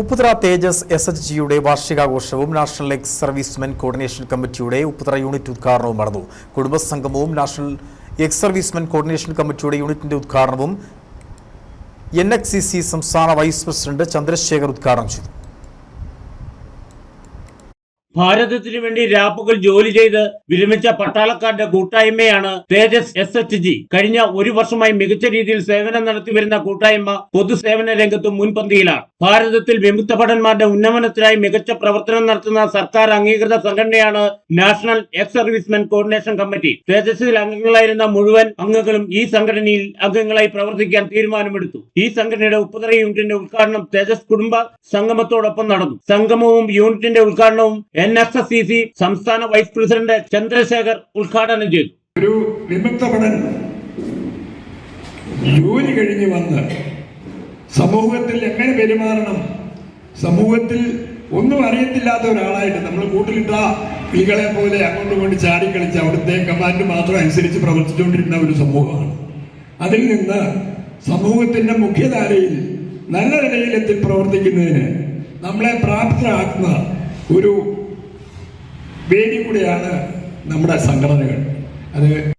ഉപ്പുതറ തേജസ് S H ജിയുടെ വാർഷികാഘോഷവും national ex servicemen coordination കമ്മിറ്റിയുടെ ഉപ്പുതറ യൂണിറ്റ് ഉദ്ഘാടനവും നടന്നു. കുടുംബസംഗമവും നാഷണൽ എക്സ് സർവീസ്മെൻ കോർഡിനേഷൻ കമ്മിറ്റിയുടെ യൂണിറ്റിന്റെ ഉദ്ഘാടനവും എൻ എക്സ് സി സി സംസ്ഥാന വൈസ് പ്രസിഡന്റ് ചന്ദ്രശേഖർ ഉദ്ഘാടനം ചെയ്തു. ഭാരതത്തിനു വേണ്ടി രാപ്പകൽ ജോലി ചെയ്ത് വിരമിച്ച പട്ടാളക്കാരുടെ കൂട്ടായ്മയാണ് തേജസ് എസ് എച്ച് ജി കഴിഞ്ഞ ഒരു വർഷമായി മികച്ച രീതിയിൽ സേവനം നടത്തി വരുന്ന കൂട്ടായ്മ പൊതുസേവന രംഗത്തും മുൻപന്തിയിലാണ്. ഭാരതത്തിൽ വിമുക്ത ഭടന്മാരുടെ ഉന്നമനത്തിനായി മികച്ച പ്രവർത്തനം നടത്തുന്ന സർക്കാർ അംഗീകൃത സംഘടനയാണ് national ex servicemen coordination committee. തേജസ്സിൽ അംഗങ്ങളായിരുന്ന മുഴുവൻ അംഗങ്ങളും ഈ സംഘടനയിൽ അംഗങ്ങളായി പ്രവർത്തിക്കാൻ തീരുമാനമെടുത്തു. ഈ സംഘടനയുടെ ഉപ്പുതറ യൂണിറ്റിന്റെ ഉദ്ഘാടനം തേജസ് കുടുംബ സംഗമത്തോടൊപ്പം നടന്നു. സംഗമവും യൂണിറ്റിന്റെ ഉദ്ഘാടനവും N S S C C സംസ്ഥാന വൈസ് പ്രസിഡന്റ് ചന്ദ്രശേഖർ ഉദ്ഘാടനം ചെയ്തു. ഒരു വിമുക്ത ജോലി കഴിഞ്ഞ് വന്ന് സമൂഹത്തിൽ എങ്ങനെ പെരുമാറണം? സമൂഹത്തിൽ ഒന്നും അറിയത്തില്ലാത്ത ഒരാളായിട്ട് നമ്മൾ കൂട്ടിലിട്ട കിളികളെ പോലെ അങ്ങോട്ടും ഇങ്ങോട്ട് ചാടിക്കളിച്ച് അവിടുത്തെ കമാൻഡ് മാത്രം അനുസരിച്ച് പ്രവർത്തിച്ചുകൊണ്ടിരുന്ന ഒരു സമൂഹമാണ്. അതിൽ നിന്ന് സമൂഹത്തിന്റെ മുഖ്യധാരയിൽ നല്ല നിലയിലെത്തി പ്രവർത്തിക്കുന്നതിന് നമ്മളെ പ്രാപ്തരാക്കുന്ന ഒരു വേദി കൂടെയാണ് നമ്മുടെ സംഘടനകൾ.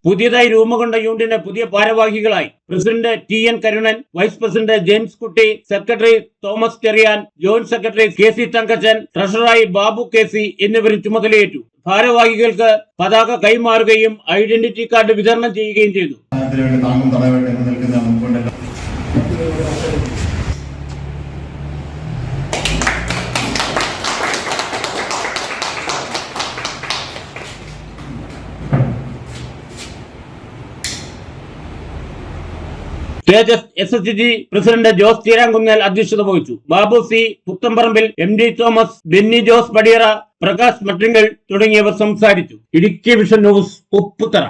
പുതിയതായി രൂപം കൊണ്ട യൂണിറ്റിന്റെ പുതിയ ഭാരവാഹികളായി president T N Karunan vice president James Kutty secretary Thomas Cherian joint secretary K C Thankachan ട്രഷററായി Babu K C എന്നിവരും ചുമതലയേറ്റു. ഭാരവാഹികൾക്ക് പതാക കൈമാറുകയും ഐഡന്റിറ്റി കാർഡ് വിതരണം ചെയ്യുകയും ചെയ്തു. Tejas S S G president Jose Cheerankunnel അധ്യക്ഷത വഹിച്ചു. Babu C Puthamparambil M D Thomas Benny Jose Padiyara Prakash Mattinkal തുടങ്ങിയവർ സംസാരിച്ചു. Idukki vision news Upputhara.